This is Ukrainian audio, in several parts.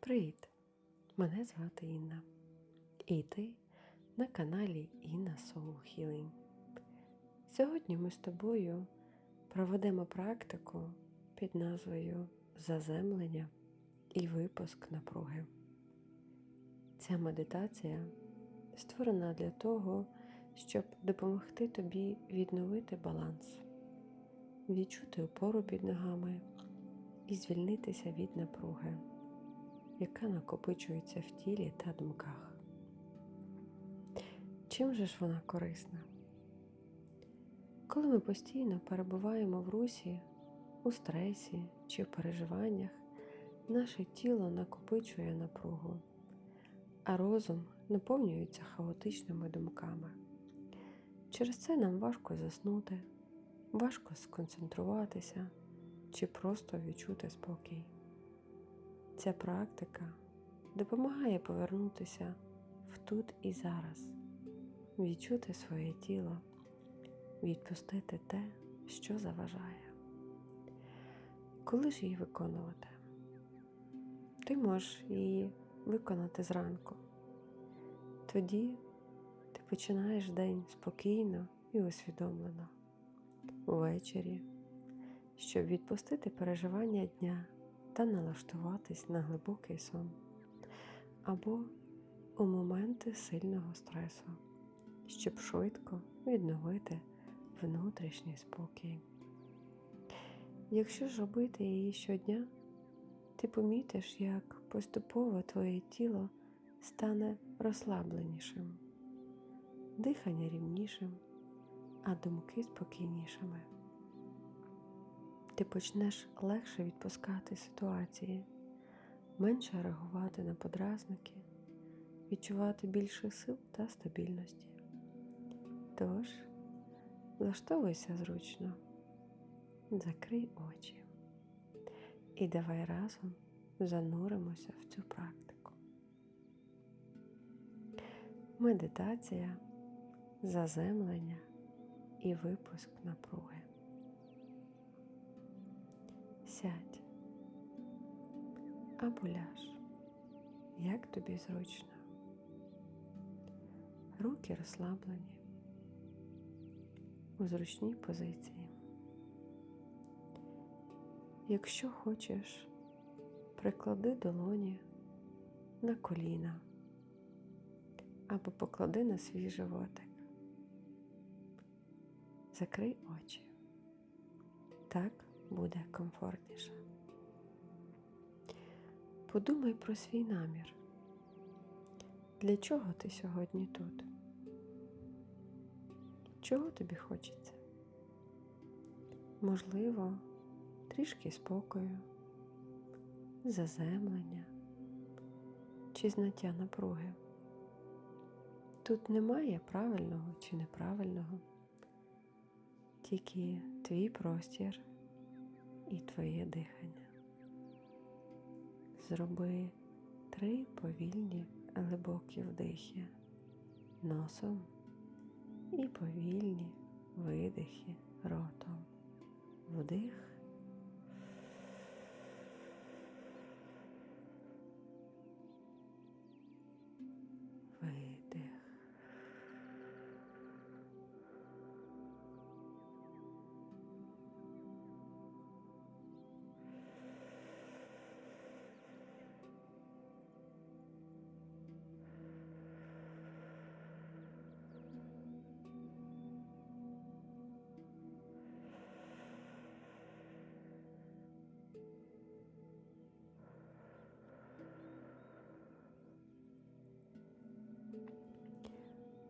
Привіт! Мене звати Інна. І ти на каналі Інна Soul Healing. Сьогодні ми з тобою проведемо практику під назвою Заземлення і випуск напруги. Ця медитація створена для того, щоб допомогти тобі відновити баланс, відчути опору під ногами і звільнитися від напруги яка накопичується в тілі та думках. Чим же ж вона корисна? Коли ми постійно перебуваємо в русі, у стресі чи переживаннях, наше тіло накопичує напругу, а розум наповнюється хаотичними думками. Через це нам важко заснути, важко сконцентруватися чи просто відчути спокій. Ця практика допомагає повернутися в тут і зараз, відчути своє тіло, відпустити те, що заважає. Коли ж її виконувати? Ти можеш її виконати зранку. Тоді ти починаєш день спокійно і усвідомлено. Увечері, щоб відпустити переживання дня та налаштуватись на глибокий сон або у моменти сильного стресу, щоб швидко відновити внутрішній спокій. Якщо ж робити її щодня, ти помітиш, як поступово твоє тіло стане розслабленішим, дихання рівнішим, а думки спокійнішими ти почнеш легше відпускати ситуації, менше реагувати на подразники, відчувати більше сил та стабільності. Тож, влаштовуйся зручно, закрий очі і давай разом зануримося в цю практику. Медитація, заземлення і випуск напруги. Сядь або ляж, як тобі зручно. Руки розслаблені у зручній позиції. Якщо хочеш, приклади долоні на коліна або поклади на свій животик. Закрий очі. Так буде комфортніше. Подумай про свій намір. Для чого ти сьогодні тут? Чого тобі хочеться? Можливо, трішки спокою, заземлення чи знаття напруги. Тут немає правильного чи неправильного, тільки твій простір і твоє дихання. Зроби три повільні глибокі вдихи носом і повільні видихи ротом. Вдих.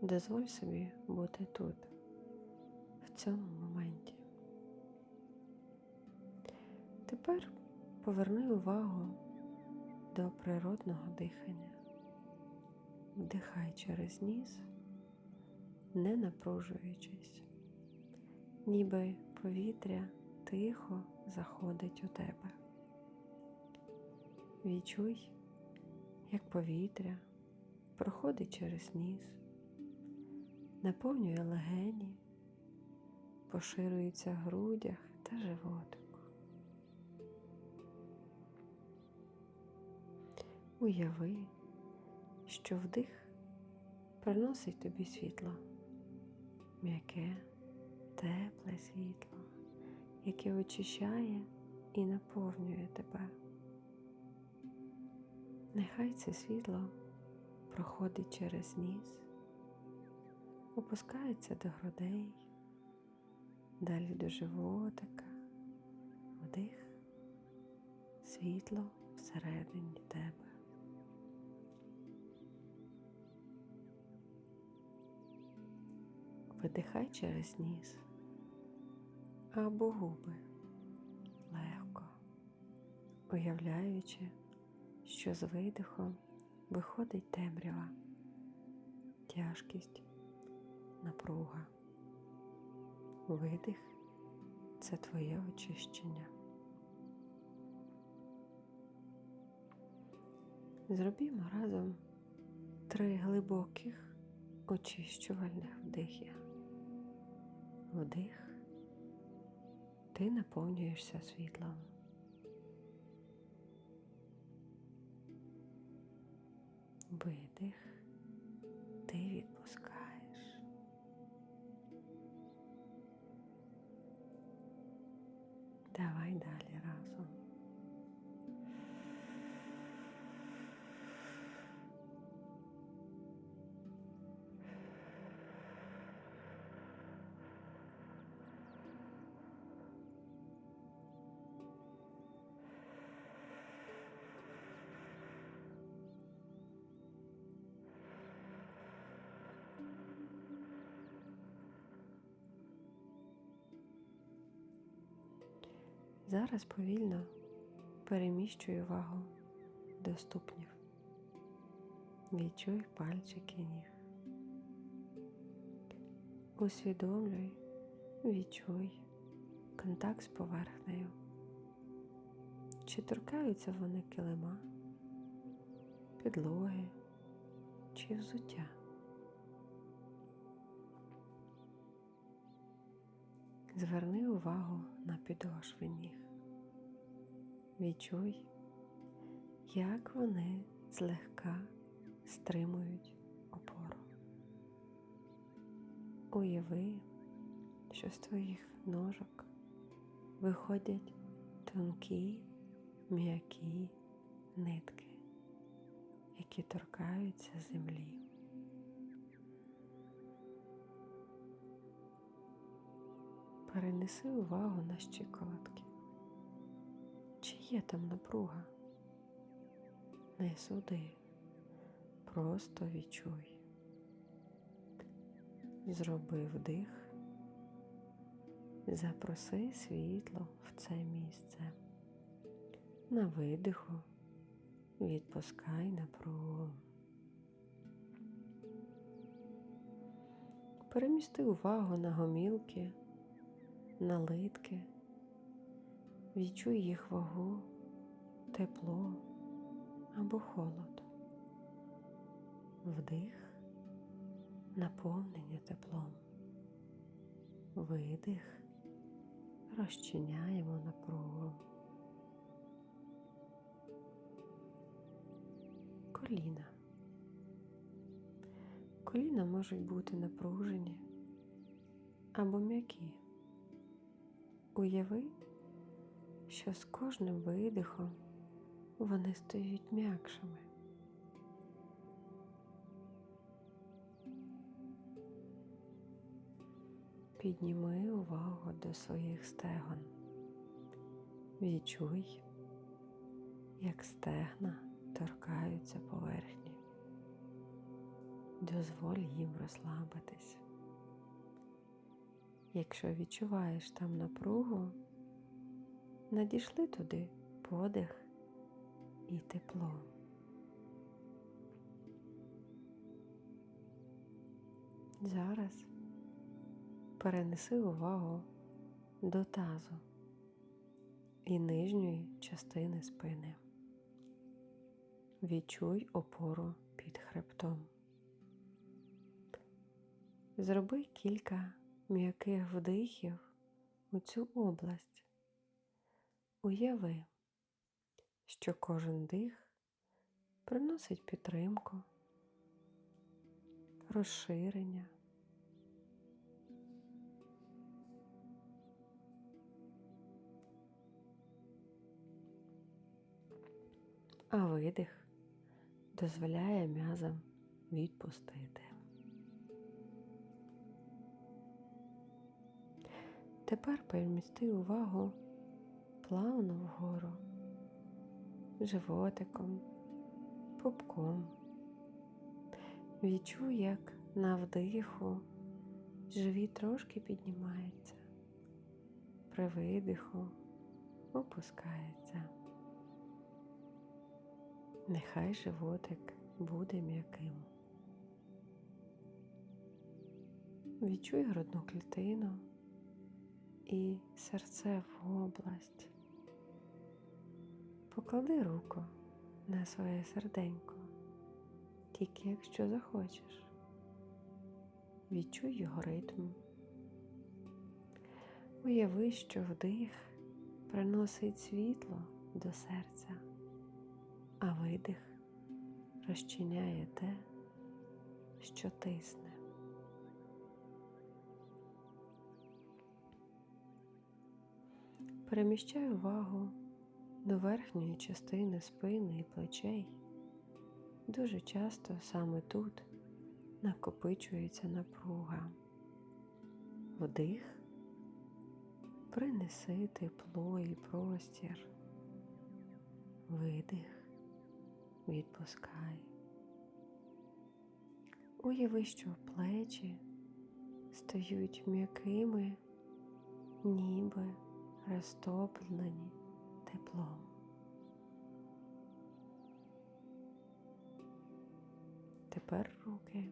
Дозволь собі бути тут, в цьому моменті. Тепер поверни увагу до природного дихання. Вдихай через ніс, не напружуючись, ніби повітря тихо заходить у тебе. Відчуй, як повітря проходить через ніс наповнює легені, поширюється в грудях та животику. Уяви, що вдих приносить тобі світло, м'яке, тепле світло, яке очищає і наповнює тебе. Нехай це світло проходить через ніс, опускається до грудей, далі до животика, вдих, світло всередині тебе. Видихай через ніс або губи легко, уявляючи, що з видихом виходить темрява, тяжкість, напруга. Видих це твоє очищення. Зробімо разом три глибоких очищувальних вдихи. Вдих, ти наповнюєшся світлом. Видих, ти відпускаєш. Давай далі Зараз повільно переміщуй увагу до ступнів. Відчуй пальчики ніг. Усвідомлюй, відчуй контакт з поверхнею. Чи торкаються вони килима, підлоги чи взуття. Зверни увагу на підошви ніг. Відчуй, як вони злегка стримують опору. Уяви, що з твоїх ножок виходять тонкі, м'які нитки, які торкаються землі. Перенеси увагу на щиколотки. Чи є там напруга? Не суди, просто відчуй. Зроби вдих, запроси світло в це місце. На видиху відпускай напругу. Перемісти увагу на гомілки налитки, відчуй їх вагу, тепло або холод, вдих, наповнення теплом, видих, розчиняємо напругу. Коліна. Коліна можуть бути напружені або м'які. Уяви, що з кожним видихом вони стають м'якшими. Підніми увагу до своїх стегон. Відчуй, як стегна торкаються поверхні. Дозволь їм розслабитись. Якщо відчуваєш там напругу, надійшли туди подих і тепло. Зараз перенеси увагу до тазу і нижньої частини спини. Відчуй опору під хребтом. Зроби кілька м'яких вдихів у цю область. Уяви, що кожен дих приносить підтримку, розширення. А видих дозволяє м'язам відпустити. Тепер перемісти увагу плавно вгору, животиком, пупком. Відчуй, як на вдиху живіт трошки піднімається, при видиху опускається. Нехай животик буде м'яким. Відчуй грудну клітину і серцеву область. Поклади руку на своє серденько, тільки якщо захочеш. Відчуй його ритм. Уяви, що вдих приносить світло до серця, а видих розчиняє те, що тисне. Переміщай увагу до верхньої частини спини і плечей. Дуже часто саме тут накопичується напруга. Вдих, принеси тепло і простір. Видих, відпускай. Уяви, що плечі стають м'якими, ніби розтоплені теплом. Тепер руки.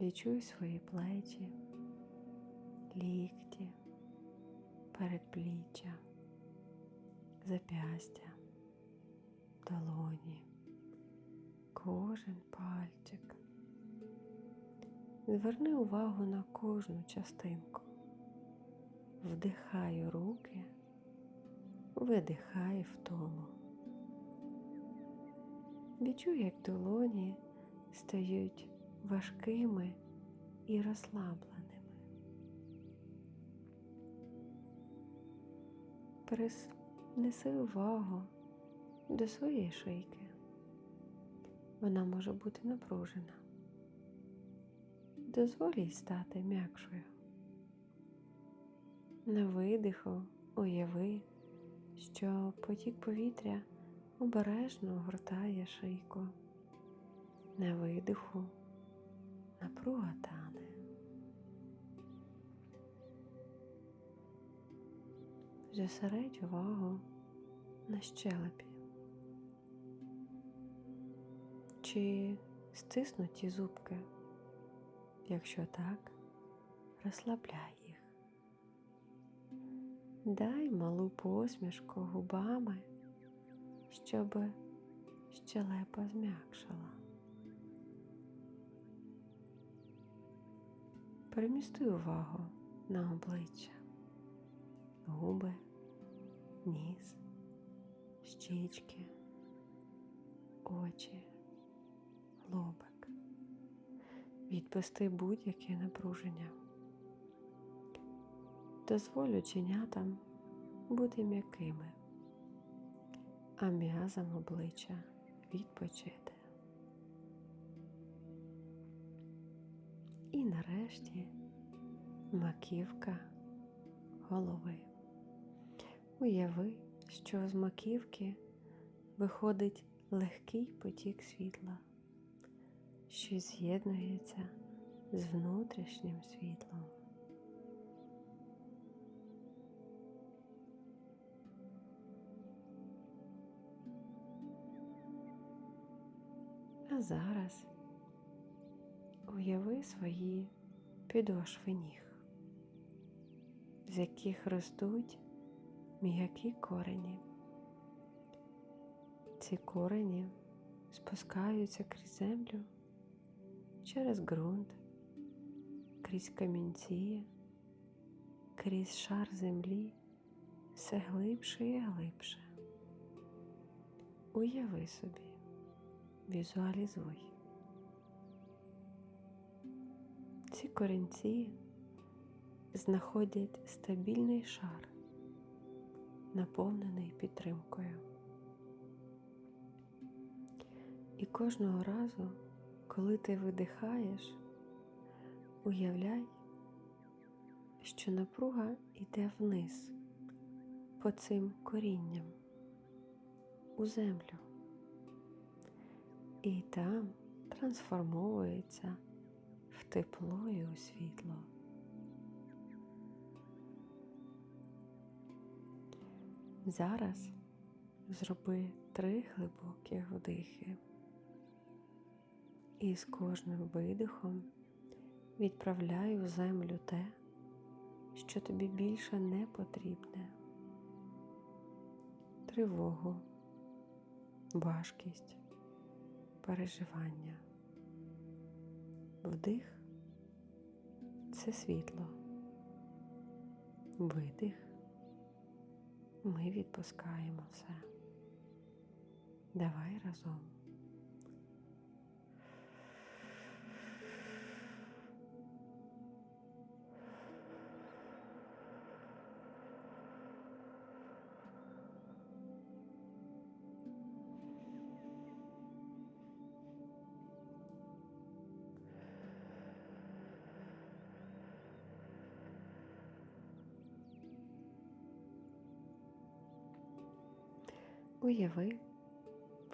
Відчуй свої плечі, лікті, передпліччя, запястя, долоні, кожен пальчик. Зверни увагу на кожну частинку. Вдихай у руки, видихай втому. Відчуй, як долоні стають важкими і розслабленими. Перенеси увагу до своєї шийки. Вона може бути напружена. Дозволь їй стати м'якшою. На видиху уяви, що потік повітря обережно огортає шийку. На видиху напруга тане. Зосередь увагу на щелепі. Чи стиснуті зубки? Якщо так, розслабляй. Дай малу посмішку губами, щоб щелепа зм'якшала. Перемісти увагу на обличчя, губи, ніс, щічки, очі, лобик. Відпусти будь-яке напруження. Дозволь оченятам бути м'якими, а м'язам обличчя відпочити. І нарешті маківка голови. Уяви, що з маківки виходить легкий потік світла, що з'єднується з внутрішнім світлом. Зараз уяви свої підошви ніг, з яких ростуть м'які корені. Ці корені спускаються крізь землю, через ґрунт, крізь камінці, крізь шар землі, все глибше і глибше. Уяви собі, візуалізуй. Ці корінці знаходять стабільний шар, наповнений підтримкою. І кожного разу, коли ти видихаєш, уявляй, що напруга йде вниз по цим корінням у землю. І там трансформовується в тепло і у світло. Зараз зроби три глибокі вдихи. І з кожним видихом відправляй у землю те, що тобі більше не потрібне. Тривогу, важкість, переживання. Вдих це світло. Видих. Ми відпускаємо все. Давай разом. Уяви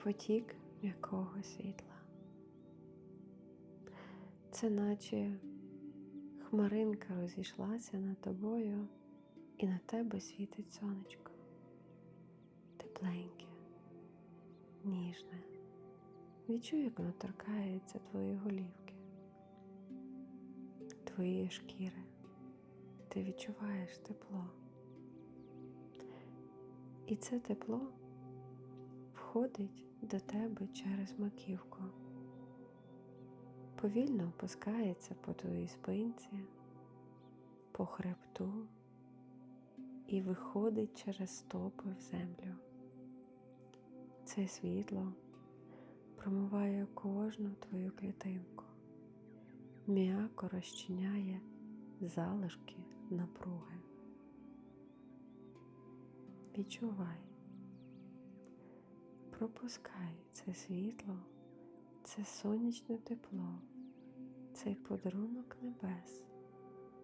потік м'якого світла. Це наче хмаринка розійшлася над тобою, і на тебе світить сонечко. Тепленьке, ніжне. Відчуй, як воно торкається твоєї голівки, твоєї шкіри. Ти відчуваєш тепло. І це тепло входить до тебе через маківку, повільно опускається по твоїй спинці, по хребту і виходить через стопи в землю. Це світло промиває кожну твою клітинку, м'яко розчиняє залишки напруги. Відчувай. Пропускай це світло, це сонячне тепло, цей подарунок небес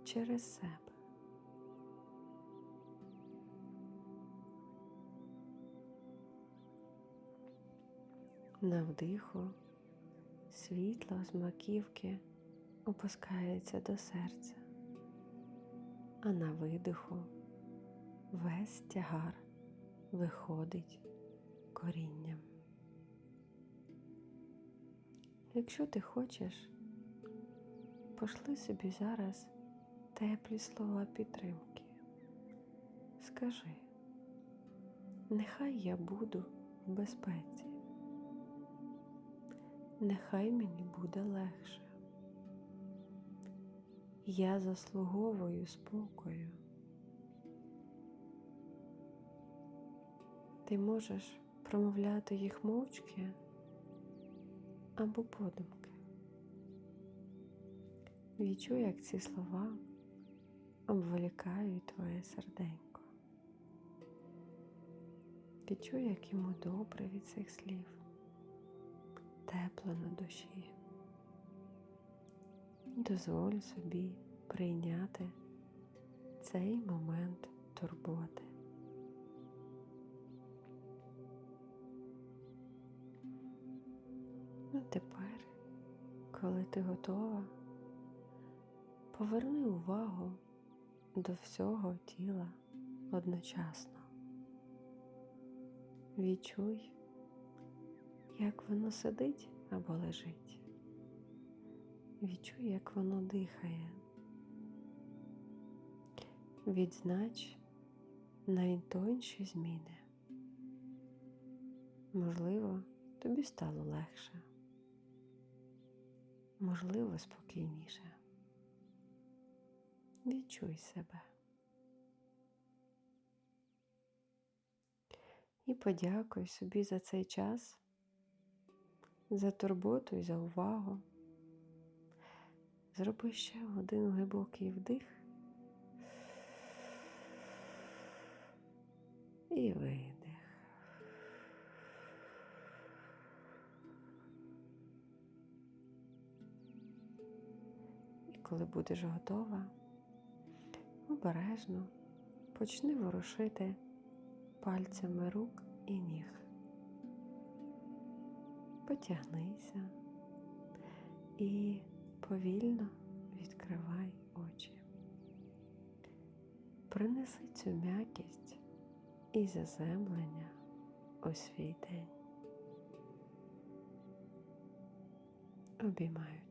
через себе. На вдиху світло з маківки опускається до серця, а на видиху весь тягар виходить корінням. Якщо ти хочеш, пошли собі зараз теплі слова підтримки. Скажи, нехай я буду в безпеці, нехай мені буде легше. Я заслуговую спокою. Ти можеш промовляти їх мовчки або подумки. Відчуй, як ці слова обволікають твоє серденько. Відчуй, як йому добре від цих слів, тепло на душі. Дозволь собі прийняти цей момент турботи. Тепер, коли ти готова, поверни увагу до всього тіла одночасно. Відчуй, як воно сидить або лежить. Відчуй, як воно дихає. Відзнач найтонші зміни. Можливо, тобі стало легше можливо, спокійніше. Відчуй себе. І подякуй собі за цей час, за турботу і за увагу. Зроби ще один глибокий вдих і видих. Коли будеш готова, обережно почни ворушити пальцями рук і ніг. Потягнися і повільно відкривай очі. Принеси цю м'якість і заземлення у свій день. Обіймаю